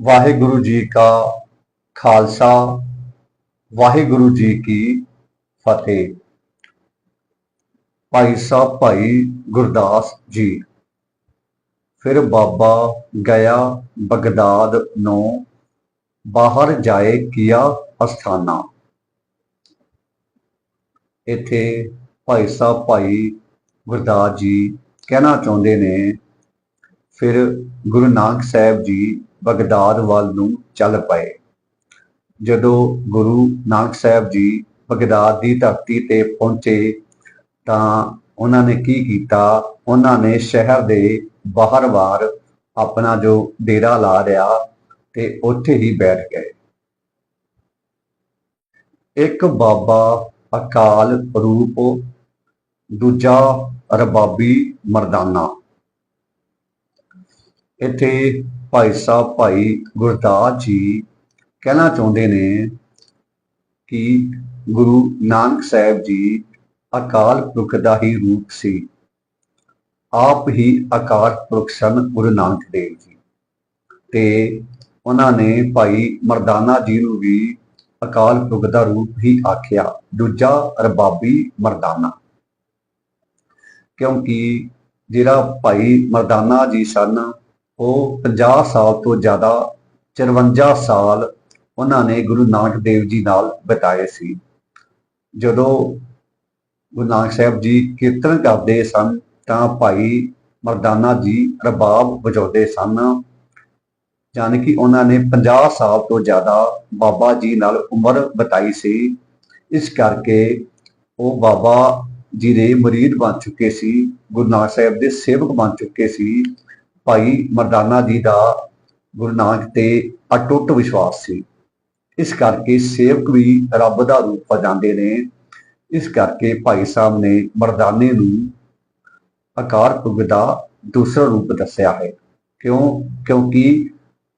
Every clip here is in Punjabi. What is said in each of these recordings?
ਵਾਹਿਗੁਰੂ ਜੀ ਕਾ ਖਾਲਸਾ, ਵਾਹਿਗੁਰੂ ਜੀ ਕੀ ਫਤਿਹ। ਭਾਈ ਸਾਹਿਬ, ਭਾਈ ਗੁਰਦਾਸ ਜੀ, ਫਿਰ ਬਾਬਾ ਗਿਆ ਬਗਦਾਦ ਨੂੰ, ਬਾਹਰ ਜਾਏ ਕੀਆ ਅਸਥਾਨਾ। ਇੱਥੇ ਭਾਈ ਸਾਹਿਬ, ਭਾਈ ਗੁਰਦਾਸ ਜੀ ਕਹਿਣਾ ਚਾਹੁੰਦੇ ਨੇ, ਫਿਰ ਗੁਰੂ ਨਾਨਕ ਸਾਹਿਬ ਜੀ ਬਗਦਾਦ ਵੱਲ ਨੂੰ ਚੱਲ ਪਏ। ਜਦੋਂ ਗੁਰੂ ਨਾਨਕ ਸਾਹਿਬ ਜੀ ਬਗਦਾਦ ਦੀ ਧਰਤੀ ਤੇ ਪਹੁੰਚੇ ਤਾਂ ਉਹਨਾਂ ਨੇ ਕੀ ਕੀਤਾ? ਉਹਨਾਂ ਨੇ ਸ਼ਹਿਰ ਦੇ ਬਾਹਰ-ਬਾਹਰ ਆਪਣਾ ਜੋ ਡੇਰਾ ਲਾ ਲਿਆ ਤੇ ਉੱਥੇ ਹੀ ਬੈਠ ਗਏ। ਇੱਕ ਬਾਬਾ ਅਕਾਲ ਰੂਪ, ਦੂਜਾ ਰਬਾਬੀ ਮਰਦਾਨਾ। ਇੱਥੇ ਭਾਈ ਸਾਹਿਬ, ਭਾਈ ਗੁਰਦਾਸ ਜੀ ਕਹਿਣਾ ਚਾਹੁੰਦੇ ਨੇ ਕਿ ਗੁਰੂ ਨਾਨਕ ਸਾਹਿਬ ਜੀ ਅਕਾਲ ਪੁਰਖ ਦਾ ਹੀ ਰੂਪ ਸੀ। ਆਪ ਹੀ ਅਕਾਲ ਪੁਰਖ ਸਨ ਗੁਰੂ ਨਾਨਕ ਦੇਵ ਜੀ ਤੇ ਉਹਨਾਂ ਨੇ ਭਾਈ ਮਰਦਾਨਾ ਜੀ ਨੂੰ ਵੀ ਅਕਾਲ ਪੁਰਖ ਦਾ ਰੂਪ ਹੀ ਆਖਿਆ। ਦੂਜਾ ਰਬਾਬੀ ਮਰਦਾਨਾ। ਕਿਉਂਕਿ ਜਿਹੜਾ ਭਾਈ ਮਰਦਾਨਾ ਜੀ ਸਨ ਉਹ 50 ਸਾਲ ਤੋਂ ਜ਼ਿਆਦਾ 54 ਸਾਲ ਉਹਨਾਂ ਨੇ ਗੁਰੂ ਨਾਨਕ ਦੇਵ ਜੀ ਨਾਲ ਬਿਤਾਏ ਸੀ। ਜਦੋਂ ਗੁਰੂ ਨਾਨਕ ਸਾਹਿਬ ਜੀ ਕੀਰਤਨ ਕਰਦੇ ਸਨ, ਤਾਂ ਭਾਈ ਮਰਦਾਨਾ ਜੀ ਰਬਾਬ ਵਜਾਉਂਦੇ ਸਨ। ਜਾਨ ਕਿ ਉਹਨਾਂ ਨੇ 50 ਸਾਲ ਤੋਂ ਜ਼ਿਆਦਾ ਬਾਬਾ ਜੀ ਨਾਲ ਉਮਰ ਬਿਤਾਈ ਸੀ। ਇਸ ਕਰਕੇ ਉਹ ਬਾਬਾ ਜੀ ਦੇ ਮਰੀਦ ਬਣ ਚੁੱਕੇ ਸੀ, ਗੁਰੂ ਨਾਨਕ ਸਾਹਿਬ ਦੇ ਸੇਵਕ ਬਣ ਚੁੱਕੇ ਸੀ। ਭਾਈ ਮਰਦਾਨਾ ਜੀ ਦਾ ਗੁਰੂ ਨਾਨਕ ਤੇ ਅਟੁੱਟ ਵਿਸ਼ਵਾਸ ਸੀ। ਇਸ ਕਰਕੇ ਸੇਵਕ ਵੀ ਰੱਬ ਦਾ ਰੂਪ ਜਾਂਦੇ ਨੇ। ਇਸ ਕਰਕੇ ਭਾਈ ਸਾਹਿਬ ਨੇ ਮਰਦਾਨੇ ਨੂੰ ਆਕਾਰ ਪੁਰਖ ਦਾ ਦੂਸਰਾ ਰੂਪ ਦੱਸਿਆ ਹੈ। ਕਿਉਂ? ਕਿਉਂਕਿ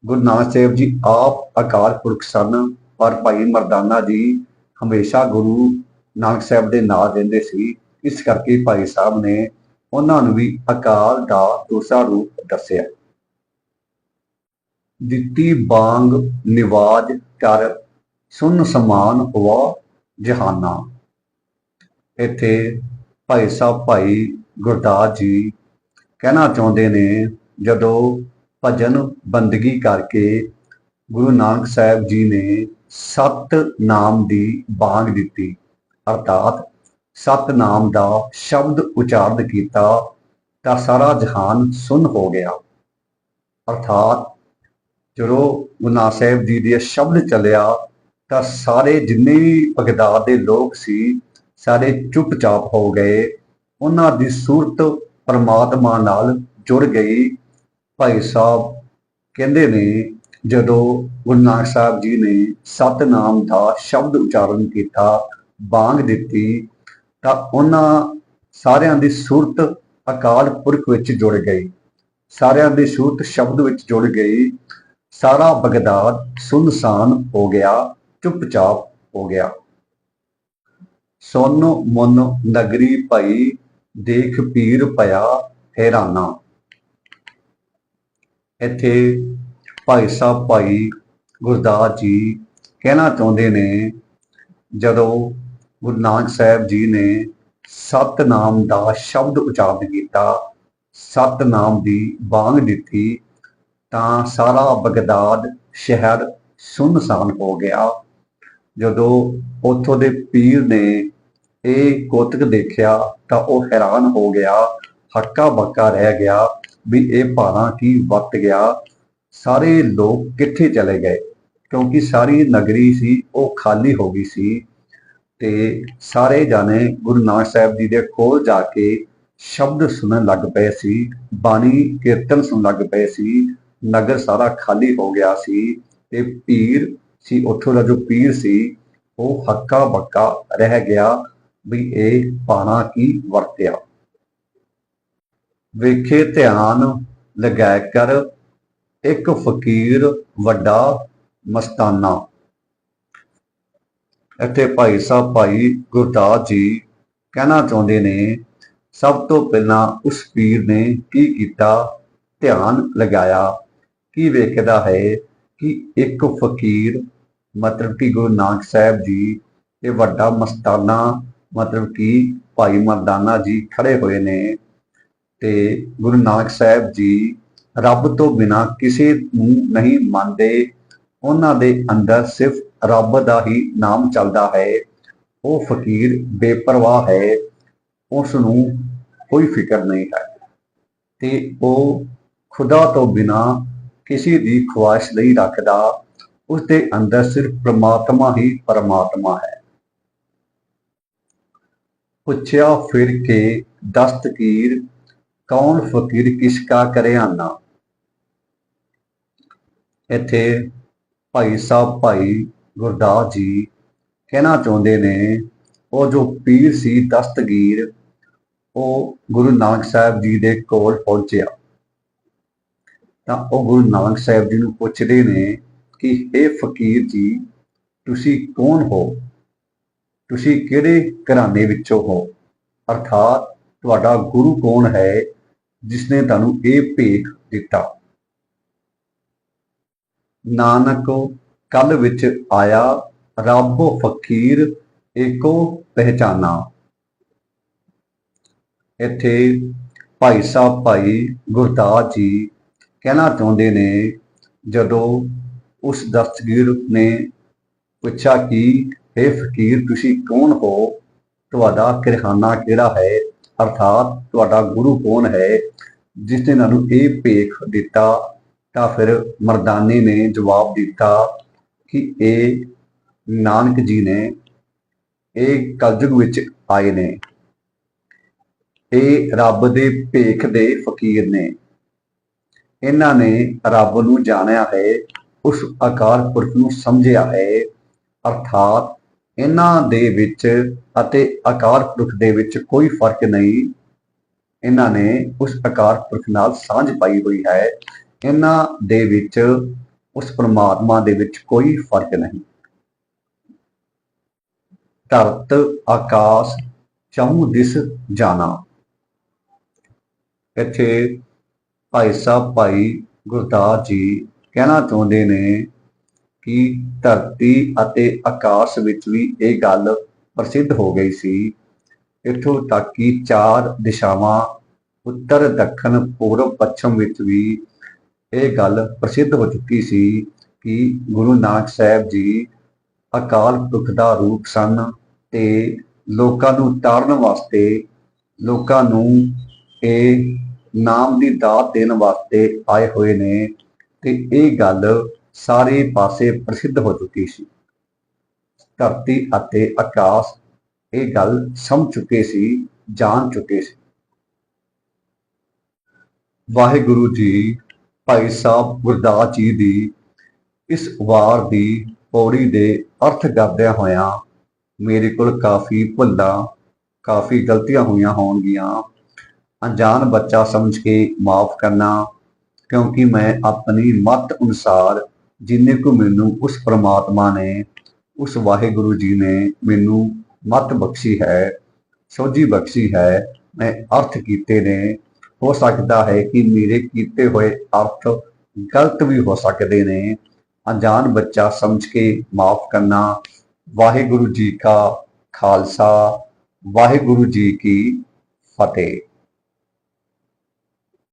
ਗੁਰੂ ਨਾਨਕ ਸਾਹਿਬ ਜੀ ਆਪ ਆਕਾਰ ਪੁਰਖ ਸਨ, ਪਰ ਭਾਈ ਮਰਦਾਨਾ ਜੀ ਹਮੇਸ਼ਾ ਗੁਰੂ ਨਾਨਕ ਸਾਹਿਬ ਦੇ ਨਾਲ ਰਹਿੰਦੇ ਸੀ। ਇਸ ਕਰਕੇ ਭਾਈ ਸਾਹਿਬ ਨੇ ਉਹਨਾਂ ਨੂੰ ਵੀ ਅਕਾਲ ਦਾ ਦੂਸਰਾ ਰੂਪ ਦੱਸਿਆ। ਦਿੱਤੀ ਬਾੰਗ ਨਿਵਾਜ ਕਰ ਸੁਨ ਸਮਾਨ ਹੋਆ ਜਹਾਨਾ। ਇੱਥੇ ਭਾਈ ਸਾਹਿਬ ਭਾਈ ਗੁਰਦਾਸ ਜੀ ਕਹਿਣਾ ਚਾਹੁੰਦੇ ਨੇ, ਜਦੋਂ ਭਜਨ ਬੰਦਗੀ ਕਰਕੇ ਗੁਰੂ ਨਾਨਕ ਸਾਹਿਬ ਜੀ ਨੇ ਸਤ ਨਾਮ ਦੀ ਬਾਗ ਦਿੱਤੀ, ਅਰਥਾਤ ਸਤ ਨਾਮ ਦਾ ਸ਼ਬਦ ਉਚਾਰਨ ਕੀਤਾ ਤਾਂ ਸਾਰਾ ਜਹਾਨ ਸੁਨ ਹੋ ਗਿਆ। ਅਰਥਾਤ ਜਦੋਂ ਗੁਰੂ ਨਾਨਕ ਸਾਹਿਬ ਜੀ ਦੇ ਸ਼ਬਦ ਚੱਲਿਆ ਤਾਂ ਸਾਰੇ ਜਿੰਨੇ ਵੀ ਬਗਦਾਦ ਦੇ ਲੋਕ ਸੀ, ਸਾਰੇ ਚੁੱਪਚਾਪ ਹੋ ਗਏ। ਉਹਨਾਂ ਦੀ ਸੂਰਤ ਪਰਮਾਤਮਾ ਨਾਲ ਜੁੜ ਗਈ। ਭਾਈ ਸਾਹਿਬ ਕਹਿੰਦੇ ਨੇ, ਜਦੋਂ ਗੁਰੂ ਨਾਨਕ ਸਾਹਿਬ ਜੀ ਨੇ ਸਤਨਾਮ ਦਾ ਸ਼ਬਦ ਉਚਾਰਨ ਕੀਤਾ, ਬਾਂਗ ਦਿੱਤੀ ਤਾਂ ਉਹਨਾਂ ਸਾਰਿਆਂ ਦੀ ਸੂਰਤ ਅਕਾਲ ਪੁਰਖ ਵਿੱਚ ਜੁੜ ਗਈ। ਸਾਰਿਆਂ ਦੀ ਸੂਰਤ ਸ਼ਬਦ ਵਿੱਚ ਜੁੜ ਗਈ। ਸਾਰਾ ਬਗਦਾਦ ਸੁਨਸਾਨ ਹੋ ਗਿਆ, ਚੁੱਪਚਾਪ ਹੋ ਗਿਆ। ਸੋਨ ਮਨ ਨਗਰੀ ਭਈ ਦੇਖ ਪੀਰ ਪਿਆ ਹੈਰਾਨਾ। ਇੱਥੇ ਭਾਈ ਸਾਹਿਬ ਭਾਈ ਗੁਰਦਾਸ ਜੀ ਕਹਿਣਾ ਚਾਹੁੰਦੇ ਨੇ, ਜਦੋਂ ਗੁਰੂ ਨਾਨਕ ਸਾਹਿਬ ਜੀ ਨੇ ਸਤਨਾਮ ਦਾ ਸ਼ਬਦ ਉਚਾਰਨ ਕੀਤਾ, ਸਤਨਾਮ ਦੀ ਬਾਂਗ ਦਿੱਤੀ, ਤਾਂ ਸਾਰਾ ਬਗਦਾਦ ਸ਼ਹਿਰ ਸੁਨਸਾਨ ਹੋ ਗਿਆ। ਜਦੋਂ ਉੱਥੋਂ ਦੇ ਪੀਰ ਨੇ ਇਹ ਕੋਤਕ ਦੇਖਿਆ, ਤਾਂ ਉਹ ਹੈਰਾਨ ਹੋ ਗਿਆ, ਹੱਕਾ ਬੱਕਾ ਰਹਿ ਗਿਆ ਵੀ ਇਹ ਭਾਣਾ ਕੀ ਵਰਤ ਗਿਆ। ਸਾਰੇ ਲੋਕ ਕਿੱਥੇ ਚਲੇ ਗਏ? ਕਿਉਂਕਿ ਸਾਰੀ ਨਗਰੀ ਸੀ, ਉਹ ਖਾਲੀ ਹੋ ਗਈ ਸੀ। ਤੇ ਸਾਰੇ ਜਾਣੇ ਗੁਰੂ ਨਾਨਕ ਸਾਹਿਬ ਜੀ ਦੇ ਕੋਲ ਜਾ ਕੇ ਸ਼ਬਦ ਸੁਣਨ ਲੱਗ ਪਏ ਸੀ, ਬਾਣੀ ਕੀਰਤਨ ਸੁਣਨ ਲੱਗ ਪਏ ਸੀ, ਨਗਰ ਸਾਰਾ ਖਾਲੀ ਹੋ ਗਿਆ ਸੀ ਤੇ ਪੀਰ ਸੀ, ਉੱਥੋਂ ਦਾ ਜੋ ਪੀਰ ਸੀ, ਉਹ ਹੱਕਾ ਬੱਕਾ ਰਹਿ ਗਿਆ ਵੀ ਇਹ ਪਾਣਾ ਕੀ ਵਰਤਿਆ। ਵੇਖੇ ਧਿਆਨ ਲਗਾਇ ਕਰ, ਇੱਕ ਫਕੀਰ ਵੱਡਾ ਮਸਤਾਨਾ। ਇੱਥੇ ਭਾਈ ਸਾਹਿਬ ਭਾਈ ਗੁਰਦਾਸ ਜੀ ਕਹਿਣਾ ਚਾਹੁੰਦੇ ਨੇ, ਸਭ ਤੋਂ ਪਹਿਲਾਂ ਉਸ ਪੀਰ ਨੇ ਕੀ ਕੀਤਾ? ਧਿਆਨ ਲਗਾਇਆ। ਕੀ ਵੇਖਦਾ ਹੈ ਕਿ ਇੱਕ ਫਕੀਰ, ਮਤਲਬ ਕਿ ਗੁਰੂ ਨਾਨਕ ਸਾਹਿਬ ਜੀ ਇਹ ਵੱਡਾ ਮਸਤਾਨਾ, ਮਤਲਬ ਕਿ ਭਾਈ ਮਰਦਾਨਾ ਜੀ ਖੜੇ ਹੋਏ ਨੇ ਤੇ ਗੁਰੂ ਨਾਨਕ ਸਾਹਿਬ ਜੀ ਰੱਬ ਤੋਂ ਬਿਨਾ ਕਿਸੇ ਨੂੰ ਨਹੀਂ ਮੰਨਦੇ। ਉਹਨਾਂ ਦੇ ਅੰਦਰ ਸਿਰਫ ਰੱਬ ਦਾ ਹੀ ਨਾਮ ਚੱਲਦਾ ਹੈ। ਉਹ ਫਕੀਰ ਬੇਪਰਵਾਹ ਹੈ। ਉਸ ਨੂੰ ਕੋਈ ਫਿਕਰ ਨਹੀਂ ਹੈ। ਤੇ ਉਹ ਖੁਦਾ ਤੋਂ ਬਿਨਾ ਕਿਸੇ ਦੀ ਖੁਆਇਸ਼ ਨਹੀਂ ਰੱਖਦਾ। ਉਸ ਦੇ ਅੰਦਰ ਸਿਰਫ ਪ੍ਰਮਾਤਮਾ ਹੀ ਪਰਮਾਤਮਾ ਹੈ। ਪੁੱਛਿਆ ਫਿਰ ਕੇ ਦਸਤਕੀਰ ਕੌਣ ਫਕੀਰ ਕਿਸ ਕਾ ਕਰੇ ਇੱਥੇ ਭਾਈ ਸਾਹਿਬ ਭਾਈ ਗੁਰਦਾਸ ਜੀ ਕਹਿਣਾ ਚਾਹੁੰਦੇ ਨੇ, ਉਹ ਜੋ ਪੀਰ ਸੀ ਦਸਤਗੀਰ, ਉਹ ਗੁਰੂ ਨਾਨਕ ਸਾਹਿਬ ਜੀ ਦੇ ਕੋਲ ਪਹੁੰਚਿਆ। ਤਾਂ ਉਹ ਗੁਰੂ ਨਾਨਕ ਸਾਹਿਬ ਜੀ ਨੂੰ ਪੁੱਛਦੇ ਨੇ ਕਿ, ਇਹ ਫਕੀਰ ਜੀ, ਤੁਸੀਂ ਕੌਣ ਹੋ? ਤੁਸੀਂ ਕਿਹੜੇ ਘਰਾਣੇ ਵਿੱਚੋਂ ਹੋ? ਅਰਥਾਤ ਤੁਹਾਡਾ ਗੁਰੂ ਕੌਣ ਹੈ ਜਿਸ ਨੇ ਤੁਹਾਨੂੰ ਇਹ ਭੇਖ ਦਿੱਤਾ? ਨਾਨਕ ਕਲ ਵਿੱਚ ਆਇਆ, ਰੱਬ ਫਕੀਰ ਏਕੋ ਪਹਿਚਾਨਾ। ਇੱਥੇ ਭਾਈ ਸਾਹਿਬ ਭਾਈ ਗੁਰਦਾਸ ਜੀ ਕਹਿਣਾ ਚਾਹੁੰਦੇ ਨੇ, ਜਦੋਂ ਉਸ ਦਸਤਗੀਰ ਨੇ ਪੁੱਛਿਆ ਕਿ ਇਹ ਫਕੀਰ, ਤੁਸੀਂ ਕੌਣ ਹੋ? ਤੁਹਾਡਾ ਕਿਰਹਾਨਾ ਕਿਹੜਾ ਹੈ? ਅਰਥਾਤ ਤੁਹਾਡਾ ਗੁਰੂ ਕੌਣ ਹੈ? ਜਿਸ ਨੇ ਨੂੰ ਇਹ ਭੇਖ ਦਿੱਤਾ, ਤਾਂ ਫਿਰ ਮਰਦਾਨੇ ਨੇ ਜਵਾਬ ਦਿੱਤਾ ਕਿ ਇਹ ਨਾਨਕ ਜੀ ਨੇ ਇਹ ਕਲਯੁਗ ਵਿੱਚ ਆਏ ਨੇ। ਇਹ ਰੱਬ ਦੇ ਭੇਖ ਦੇ ਫਕੀਰ ਨੇ। ਇਹਨਾਂ ਨੇ ਰੱਬ ਨੂੰ ਜਾਣਿਆ ਹੈ, ਉਸ ਆਕਾਰ ਪੁਰਖ ਨੂੰ ਸਮਝਿਆ ਹੈ। ਅਰਥਾਤ ਇਹਨਾਂ ਦੇ ਵਿੱਚ ਅਤੇ ਆਕਾਰ ਪੁਰਖ ਦੇ ਵਿੱਚ ਕੋਈ ਫ਼ਰਕ ਨਹੀਂ। ਇਹਨਾਂ ਨੇ ਉਸ ਆਕਾਰ ਪੁਰਖ ਨਾਲ ਸਾਂਝ ਪਾਈ ਹੋਈ ਹੈ। ਇਹਨਾਂ ਦੇ ਵਿੱਚ ਉਸ ਪਰਮਾਤਮਾ ਦੇ ਵਿੱਚ ਕੋਈ ਫ਼ਰਕ ਨਹੀਂ। ਧਰਤ ਆਕਾਸ਼ ਚਹੁ ਦਿਸ ਜਾਣਾ। ਇੱਥੇ ਭਾਈ ਸਾਹਿਬ, ਭਾਈ ਗੁਰਦਾਸ ਜੀ ਕਹਿਣਾ ਚਾਹੁੰਦੇ ਨੇ ਕਿ ਧਰਤੀ ਅਤੇ ਆਕਾਸ਼ ਵਿੱਚ ਵੀ ਇਹ ਗੱਲ ਪ੍ਰਸਿੱਧ ਹੋ ਗਈ ਸੀ। ਇੱਥੋਂ ਤੱਕ ਕਿ ਚਾਰ ਦਿਸ਼ਾਵਾਂ, ਉੱਤਰ, ਦੱਖਣ, ਪੂਰਬ, ਪੱਛਮ ਵਿੱਚ ਵੀ ਇਹ ਗੱਲ ਪ੍ਰਸਿੱਧ ਹੋ ਚੁੱਕੀ ਸੀ ਕਿ ਗੁਰੂ ਨਾਨਕ ਸਾਹਿਬ ਜੀ ਅਕਾਲ ਪੁਰਖ ਦਾ ਰੂਪ ਸਨ ਤੇ ਲੋਕਾਂ ਨੂੰ ਤਾਰਨ ਵਾਸਤੇ, ਲੋਕਾਂ ਨੂੰ ਇਹ ਨਾਮ ਦੀ ਦਾਤ ਦੇਣ ਵਾਸਤੇ ਆਏ ਹੋਏ ਨੇ ਤੇ ਇਹ ਗੱਲ ਸਾਰੇ ਪਾਸੇ ਪ੍ਰਸਿੱਧ ਹੋ ਚੁੱਕੀ ਸੀ। ਧਰਤੀ ਅਤੇ ਆਕਾਸ਼ ਇਹ ਗੱਲ ਸਮਝ ਚੁੱਕੇ ਸੀ, ਜਾਣ ਚੁੱਕੇ ਸੀ। ਵਾਹਿਗੁਰੂ ਜੀ ਭਾਈ ਸਾਹਿਬ ਗੁਰਦਾਸ ਜੀ ਦੀ ਇਸ ਵਾਰ ਦੀ ਪੌੜੀ ਦੇ ਅਰਥ ਕਰਦਿਆਂ ਹੋਇਆਂ ਮੇਰੇ ਕੋਲ ਕਾਫੀ ਭੁੱਲਾਂ, ਕਾਫੀ ਗਲਤੀਆਂ ਹੋਈਆਂ ਹੋਣਗੀਆਂ। ਅਣਜਾਣ ਬੱਚਾ ਸਮਝ ਕੇ ਮਾਫ ਕਰਨਾ, ਕਿਉਂਕਿ ਮੈਂ ਆਪਣੀ ਮਤ ਅਨੁਸਾਰ ਜਿੰਨੇ ਕੁ ਮੈਨੂੰ ਉਸ ਪ੍ਰਮਾਤਮਾ ਨੇ, ਉਸ ਵਾਹਿਗੁਰੂ ਜੀ ਨੇ ਮੈਨੂੰ ਮਤ ਬਖਸ਼ੀ ਹੈ, ਸੋਝੀ ਬਖਸ਼ੀ ਹੈ, ਮੈਂ ਅਰਥ ਕੀਤੇ ਨੇ। ਹੋ ਸਕਦਾ ਹੈ ਕਿ ਮੇਰੇ ਕੀਤੇ ਹੋਏ ਅਰਥ ਗਲਤ ਵੀ ਹੋ ਸਕਦੇ ਨੇ। ਅਣਜਾਣ ਬੱਚਾ ਸਮਝ ਕੇ ਮਾਫ ਕਰਨਾ, ਵਾਹਿਗੁਰੂ ਜੀ ਕਾ ਖਾਲਸਾ, ਵਾਹਿਗੁਰੂ ਜੀ ਕੀ ਫਤਿਹ।